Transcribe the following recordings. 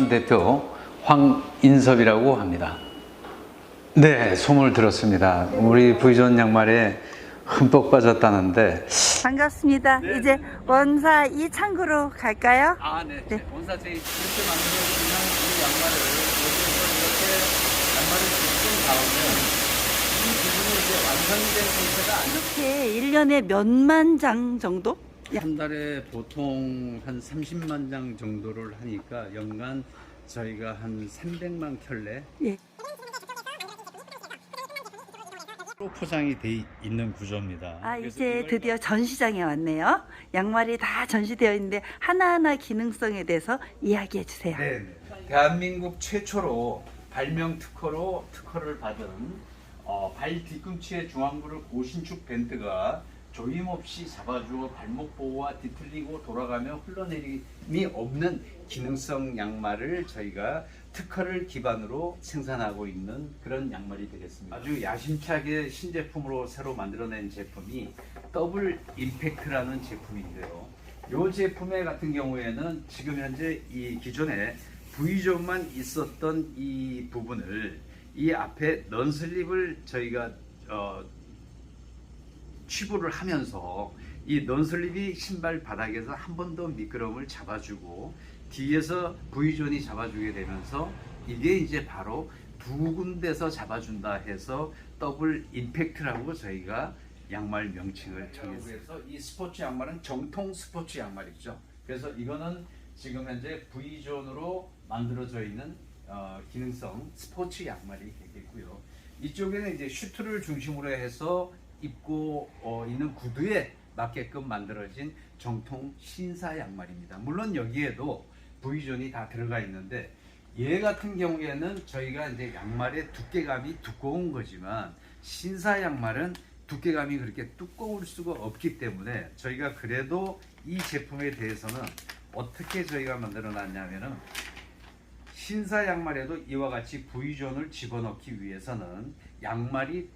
부의전 대표 황인섭이라고 합니다. 네, 소문을 들었습니다. 우리 부의전 양말에 흠뻑 빠졌다는데. 반갑습니다. 이제 원사 이창구로 갈까요? 아, 네. 네. 원사 제이 이렇게 만들어주는 이 양말을 이렇게 양말을 빗은 다음에 이 부분이 이제 완성된 상태가 아니고 이렇게 1년에 몇만 장 정도? 한 달에 보통 한 30만 장 정도를 하니까 연간 저희가 한 300만 켤레 예. 로 포장이 돼 있는 구조입니다. 아, 이제 드디어 전시장에 왔네요. 양말이 다 전시되어 있는데 하나하나 기능성에 대해서 이야기해 주세요. 네, 네. 대한민국 최초로 발명 특허로 특허를 받은 어, 발 뒤꿈치의 중앙부를 고신축 밴드가 조임 없이 잡아주어 발목 보호와 뒤틀리고 돌아가며 흘러내림이 없는 기능성 양말을 저희가 특허를 기반으로 생산하고 있는 그런 양말이 되겠습니다. 아주 야심차게 신제품으로 새로 만들어낸 제품이 더블 임팩트라는 제품인데요. 이 제품의 같은 경우에는 지금 현재 이 기존에 V존만 있었던 이 부분을 이 앞에 넌슬립을 저희가 어, 취부를 하면서 이 넌슬립이 신발 바닥에서 한 번 더 미끄럼을 잡아주고 뒤에서 V존이 잡아주게 되면서 이게 이제 바로 두 군데서 잡아준다 해서 더블 임팩트라고 저희가 양말 명칭을 정했어요. 이 스포츠 양말은 정통 스포츠 양말이죠. 그래서 이거는 지금 현재 V존으로 만들어져 있는 어, 기능성 스포츠 양말이 되겠고요. 이쪽에는 이제 슈트를 중심으로 해서 입고 어, 있는 구두에 맞게끔 만들어진 정통 신사 양말입니다. 물론 여기에도 V존이 다 들어가 있는데 얘 같은 경우에는 저희가 이제 양말의 두께감이 두꺼운 거지만 신사 양말은 두께감이 그렇게 두꺼울 수가 없기 때문에 저희가 그래도 이 제품에 대해서는 어떻게 저희가 만들어 놨냐면은 신사 양말에도 이와 같이 V존을 집어넣기 위해서는 양말이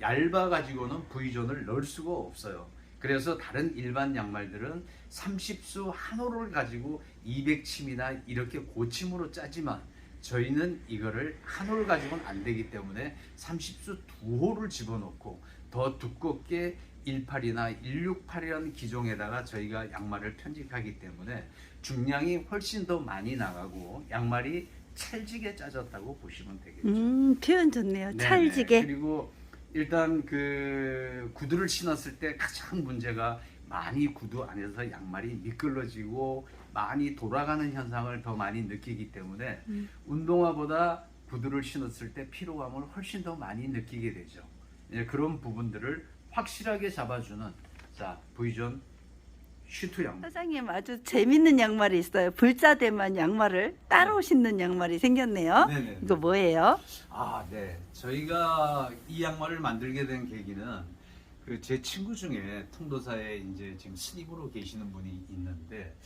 얇아 가지고는 V존을 넣을 수가 없어요. 그래서 다른 일반 양말들은 30수 한 호를 가지고 200침이나 이렇게 고침으로 짜지만 저희는 이거를 한 호를 가지고는 안 되기 때문에 30수 두 호를 집어넣고 더 두껍게 18이나 168이라는 기종에다가 저희가 양말을 편집하기 때문에 중량이 훨씬 더 많이 나가고 양말이 찰지게 짜졌다고 보시면 되겠죠. 음, 표현 좋네요. 네네. 찰지게. 그리고 일단 그 구두를 신었을 때 가장 문제가 많이 구두 안에서 양말이 미끌러지고 많이 돌아가는 현상을 더 많이 느끼기 때문에 음. 운동화보다 구두를 신었을 때 피로감을 훨씬 더 많이 느끼게 되죠. 이제 그런 부분들을 확실하게 잡아주는 자 V존 슈트 양말. 사장님 아주 재밌는 양말이 있어요. 불자대만 양말을 따로 신는 양말이 생겼네요. 네네. 이거 뭐예요? 아, 네. 저희가 이 양말을 만들게 된 계기는 그 제 친구 중에 통도사에 이제 지금 스님으로 계시는 분이 있는데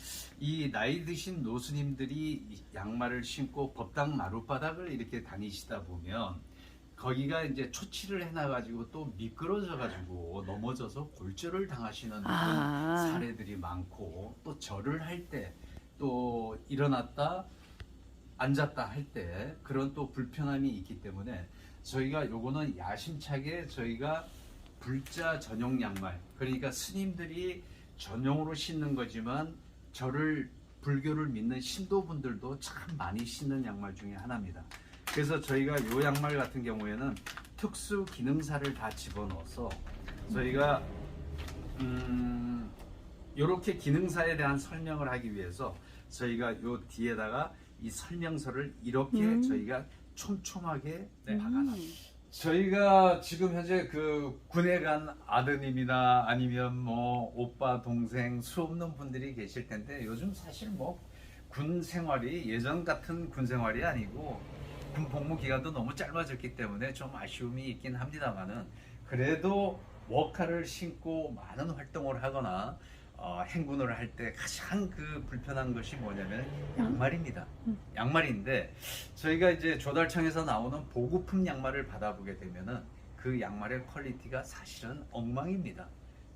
이 나이 드신 노스님들이 이 양말을 신고 법당 마룻바닥을 이렇게 다니시다 보면 거기가 이제 초치를 해놔가지고 또 미끄러져가지고 넘어져서 골절을 당하시는 아. 사례들이 많고 또 절을 할 때 또 일어났다 앉았다 할 때 그런 또 불편함이 있기 때문에 저희가 요거는 야심차게 저희가 불자 전용 양말 그러니까 스님들이 전용으로 신는 거지만 저를 불교를 믿는 신도분들도 참 많이 신는 양말 중에 하나입니다. 그래서 저희가 요 양말 같은 경우에는 특수 기능사를 다 집어넣어서 저희가 음, 요렇게 기능사에 대한 설명을 하기 위해서 저희가 요 뒤에다가 이 설명서를 이렇게 음. 저희가 촘촘하게 음. 박아놨습니다. 저희가 지금 현재 그 군에 간 아드님이나 아니면 뭐 오빠 동생 수 없는 분들이 계실 텐데 요즘 사실 뭐 군 생활이 예전 같은 군 생활이 아니고 군 복무 기간도 너무 짧아졌기 때문에 좀 아쉬움이 있긴 합니다만은 그래도 워카를 신고 많은 활동을 하거나 어, 행군을 할 때 가장 그 불편한 것이 뭐냐면 양말입니다. 음. 양말인데 저희가 이제 조달청에서 나오는 보급품 양말을 받아보게 되면은 그 양말의 퀄리티가 사실은 엉망입니다.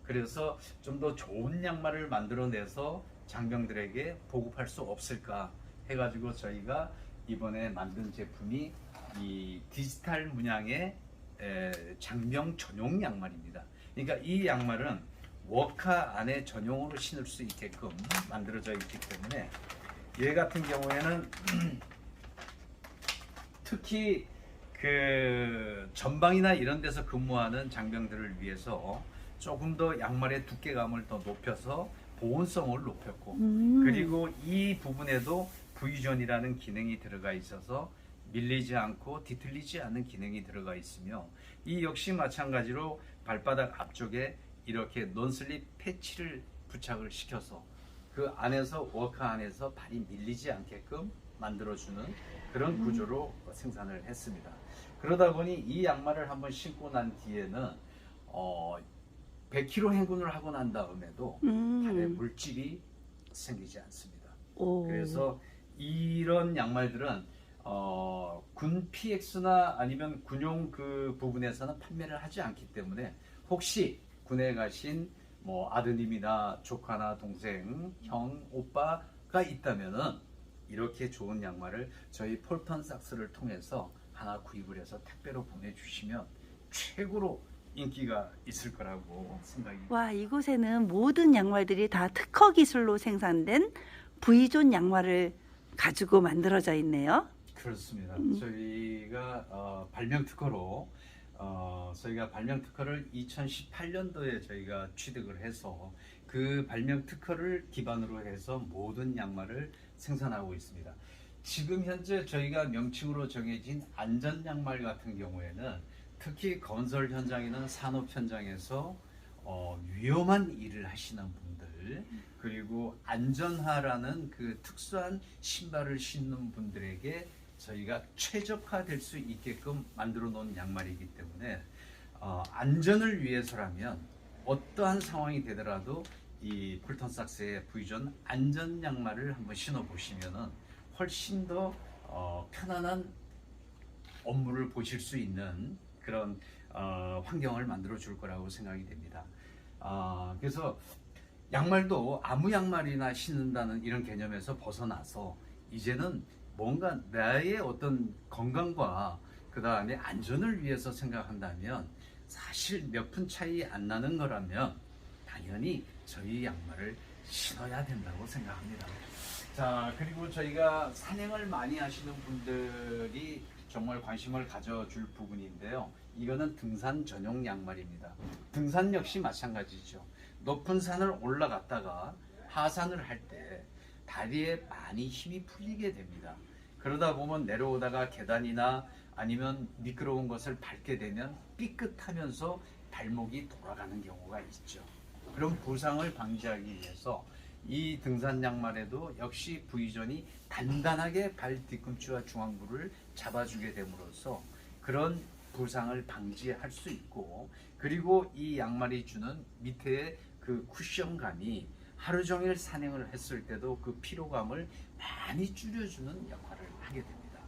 그래서 좀 더 좋은 양말을 만들어내서 장병들에게 보급할 수 없을까 해가지고 저희가 이번에 만든 제품이 이 디지털 문양의 에, 장병 전용 양말입니다. 그러니까 이 양말은 워카 안에 전용으로 신을 수 있게끔 만들어져 있기 때문에 얘 같은 경우에는 특히 그 전방이나 이런 데서 근무하는 장병들을 위해서 조금 더 양말의 두께감을 더 높여서 보온성을 높였고 음. 그리고 이 부분에도 V존이라는 기능이 들어가 있어서 밀리지 않고 뒤틀리지 않는 기능이 들어가 있으며 이 역시 마찬가지로 발바닥 앞쪽에 이렇게 논슬립 패치를 부착을 시켜서 그 안에서 워커 안에서 발이 밀리지 않게끔 만들어주는 그런 구조로 생산을 했습니다. 그러다 보니 이 양말을 한번 신고 난 뒤에는 어 100km 행군을 하고 난 다음에도 발에 음. 물집이 생기지 않습니다. 오. 그래서 이런 양말들은 어, 군 PX나 아니면 군용 그 부분에서는 판매를 하지 않기 때문에 혹시 군에 가신 뭐 아드님이나 조카나 동생, 형, 오빠가 있다면은 이렇게 좋은 양말을 저희 폴턴 삭스를 통해서 하나 구입을 해서 택배로 보내주시면 최고로 인기가 있을 거라고 생각이 와 이곳에는 모든 양말들이 다 특허 기술로 생산된 V존 양말을 가지고 만들어져 있네요. 그렇습니다. 음. 저희가 어, 발명 특허로 어, 저희가 발명 특허를 2018년도에 저희가 취득을 해서 그 발명 특허를 기반으로 해서 모든 양말을 생산하고 있습니다. 지금 현재 저희가 명칭으로 정해진 안전 양말 같은 경우에는 특히 건설 현장이나 산업 현장에서 어, 위험한 일을 하시는 분 들 그리고 안전하라는 그 특수한 신발을 신는 분들에게 저희가 최적화될 수 있게끔 만들어 놓은 양말이기 때문에 어, 안전을 위해서라면 어떠한 상황이 되더라도 이 폴턴삭스의 V존 안전 양말을 한번 신어 보시면은 훨씬 더 어, 편안한 업무를 보실 수 있는 그런 어, 환경을 만들어 줄 거라고 생각이 됩니다. 아, 그래서 양말도 아무 양말이나 신는다는 이런 개념에서 벗어나서 이제는 뭔가 나의 어떤 건강과 그 다음에 안전을 위해서 생각한다면 사실 몇 푼 차이 안 나는 거라면 당연히 저희 양말을 신어야 된다고 생각합니다. 자, 그리고 저희가 산행을 많이 하시는 분들이 정말 관심을 가져줄 부분인데요. 이거는 등산 전용 양말입니다. 등산 역시 마찬가지죠. 높은 산을 올라갔다가 하산을 할 때 다리에 많이 힘이 풀리게 됩니다. 그러다 보면 내려오다가 계단이나 아니면 미끄러운 것을 밟게 되면 삐끗하면서 발목이 돌아가는 경우가 있죠. 그런 부상을 방지하기 위해서 이 등산 양말에도 역시 V존이 단단하게 발 뒤꿈치와 중앙부를 잡아주게 됨으로써 그런 부상을 방지할 수 있고 그리고 이 양말이 주는 밑에 그 쿠션감이 하루 종일 산행을 했을 때도 그 피로감을 많이 줄여주는 역할을 하게 됩니다.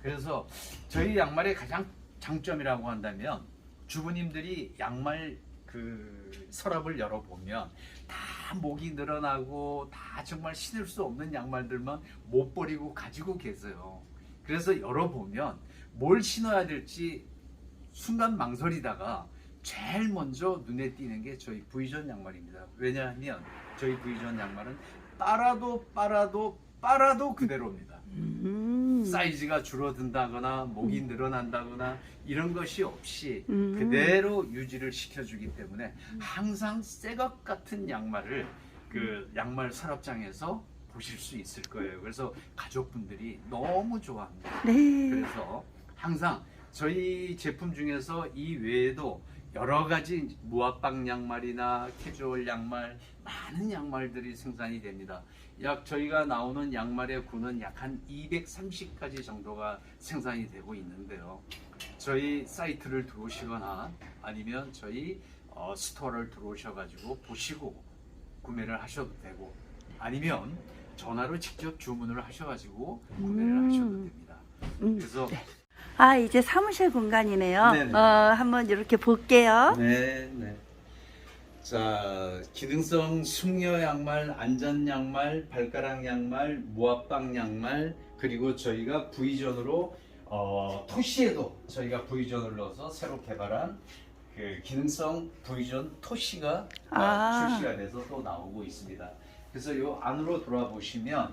그래서 저희 양말의 가장 장점이라고 한다면 주부님들이 양말 그 서랍을 열어보면 다 목이 늘어나고 다 정말 신을 수 없는 양말들만 못 버리고 가지고 계세요. 그래서 열어보면 뭘 신어야 될지 순간 망설이다가 제일 먼저 눈에 띄는 게 저희 V존 양말입니다. 왜냐하면 저희 V존 양말은 빨아도 빨아도 빨아도 그대로입니다. 음. 사이즈가 줄어든다거나 목이 늘어난다거나 이런 것이 없이 음. 그대로 유지를 시켜주기 때문에 항상 새것 같은 양말을 그 양말 서랍장에서 보실 수 있을 거예요. 그래서 가족분들이 너무 좋아합니다. 네. 그래서 항상 저희 제품 중에서 이 외에도 여러 가지 무압박 양말이나 캐주얼 양말 많은 양말들이 생산이 됩니다. 약 저희가 나오는 양말의 구는 약 한 230가지 정도가 생산이 되고 있는데요. 저희 사이트를 들어오시거나 아니면 저희 어, 스토어를 들어오셔가지고 보시고 구매를 하셔도 되고 아니면 전화로 직접 주문을 하셔가지고 구매를 음. 하셔도 됩니다. 음. 그래서 아 이제 사무실 공간이네요. 네네. 어, 한번 이렇게 볼게요. 네, 네. 자, 기능성 숙녀 양말, 안전 양말, 발가락 양말, 무압박 양말, 그리고 저희가 V존으로 어, 토시에도 저희가 V존을 넣어서 새로 개발한 그 기능성 V존 토시가 아. 출시가 돼서 또 나오고 있습니다. 그래서 요 안으로 돌아보시면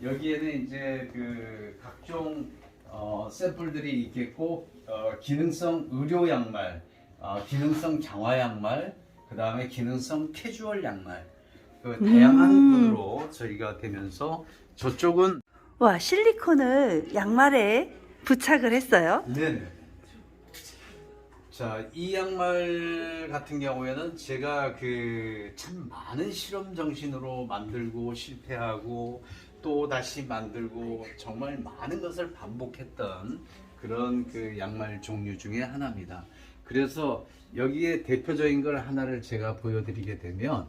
여기에는 이제 그 각종 어, 샘플들이 있겠고 어, 기능성 의료 양말, 어, 기능성 강화 양말, 그 다음에 기능성 캐주얼 양말, 그 다양한 음. 분으로 저희가 되면서 저쪽은 와, 실리콘을 양말에 부착을 했어요. 네네. 자, 이 양말 같은 경우에는 제가 그 참 많은 실험 정신으로 만들고 실패하고 또 다시 만들고 정말 많은 것을 반복했던 그런 그 양말 종류 중에 하나입니다. 그래서 여기에 대표적인 걸 하나를 제가 보여드리게 되면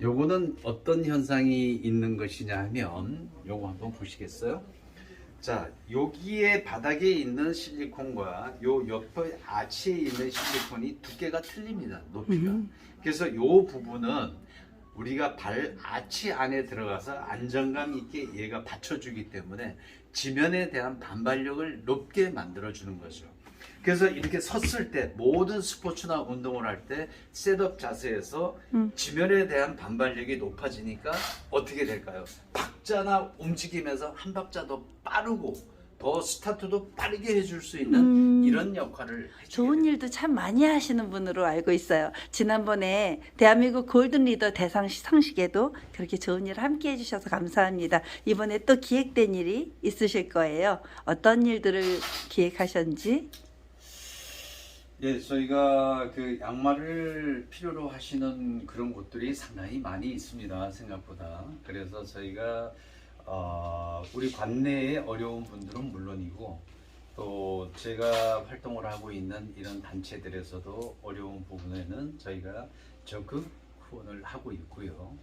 요거는 어떤 현상이 있는 것이냐 하면 요거 한번 보시겠어요? 자, 여기에 바닥에 있는 실리콘과 요 옆에 아치에 있는 실리콘이 두께가 틀립니다. 높이가. 음. 그래서 요 부분은 우리가 발 아치 안에 들어가서 안정감 있게 얘가 받쳐주기 때문에 지면에 대한 반발력을 높게 만들어주는 거죠. 그래서 이렇게 섰을 때 모든 스포츠나 운동을 할 때 셋업 자세에서 음. 지면에 대한 반발력이 높아지니까 어떻게 될까요? 박자나 움직이면서 한 박자 더 빠르고 더 스타트도 빠르게 해줄 수 있는 음. 이런 역할을 해주게 좋은 됩니다. 일도 참 많이 하시는 분으로 알고 있어요. 지난번에 대한민국 골든 리더 대상 시상식에도 그렇게 좋은 일을 함께 해주셔서 감사합니다. 이번에 또 기획된 일이 있으실 거예요. 어떤 일들을 기획하셨는지? 예, 저희가 그 양말을 필요로 하시는 그런 곳들이 상당히 많이 있습니다. 생각보다. 그래서 저희가 어, 우리 관내에 어려운 분들은 물론이고 또 제가 활동을 하고 있는 이런 단체들에서도 어려운 부분에는 저희가 적극 후원을 하고 있고요.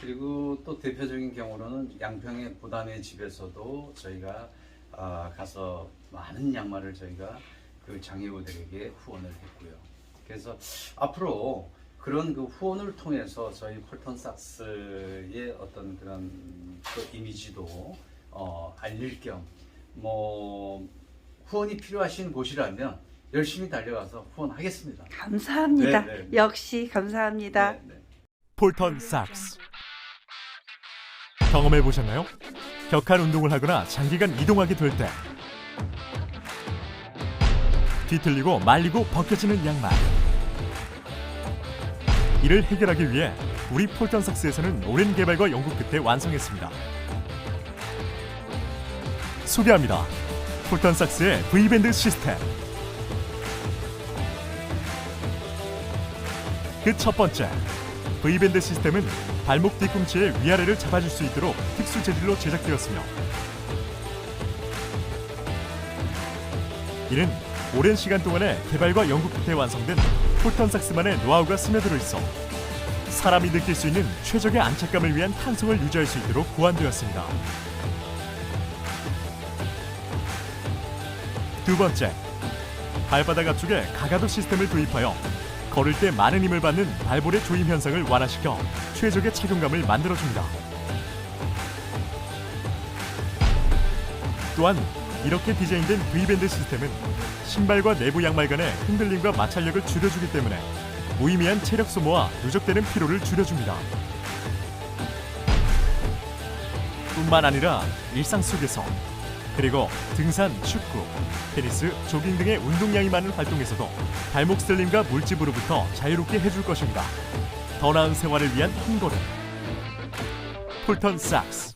그리고 또 대표적인 경우로는 양평의 보담의 집에서도 저희가 아, 가서 많은 양말을 저희가 그 장애우들에게 후원을 했고요. 그래서 앞으로 그런 그 후원을 통해서 저희 폴턴 삭스의 어떤 그런 그 이미지도 어, 알릴 겸 뭐 후원이 필요하신 곳이라면 열심히 달려가서 후원하겠습니다. 감사합니다. 네, 네, 네. 역시 감사합니다. 네, 네. 폴턴 삭스 경험해 보셨나요? 격한 운동을 하거나 장기간 이동하게 될 때 뒤틀리고 말리고 벗겨지는 양말 이를 해결하기 위해 우리 폴턴 삭스에서는 오랜 개발과 연구 끝에 완성했습니다. 소개합니다. 폴턴 삭스의 V밴드 시스템 그 첫 번째 V밴드 시스템은 발목 뒤꿈치의 위아래를 잡아줄 수 있도록 특수 재질로 제작되었으며 이는 오랜 시간 동안의 개발과 연구 끝에 완성된 폴턴삭스만의 노하우가 스며들어 있어 사람이 느낄 수 있는 최적의 안착감을 위한 탄성을 유지할 수 있도록 고안되었습니다. 두 번째, 발바닥 앞쪽에 가가도 시스템을 도입하여 걸을 때 많은 힘을 받는 발볼의 조임 현상을 완화시켜 최적의 착용감을 만들어줍니다. 또한 이렇게 디자인된 V밴드 시스템은 신발과 내부 양말 간의 흔들림과 마찰력을 줄여주기 때문에 무의미한 체력 소모와 누적되는 피로를 줄여줍니다. 뿐만 아니라 일상 속에서 그리고 등산, 축구, 테니스, 조깅 등의 운동량이 많은 활동에서도 발목 쓸림과 물집으로부터 자유롭게 해줄 것입니다. 더 나은 생활을 위한 한 걸음. 폴턴 삭스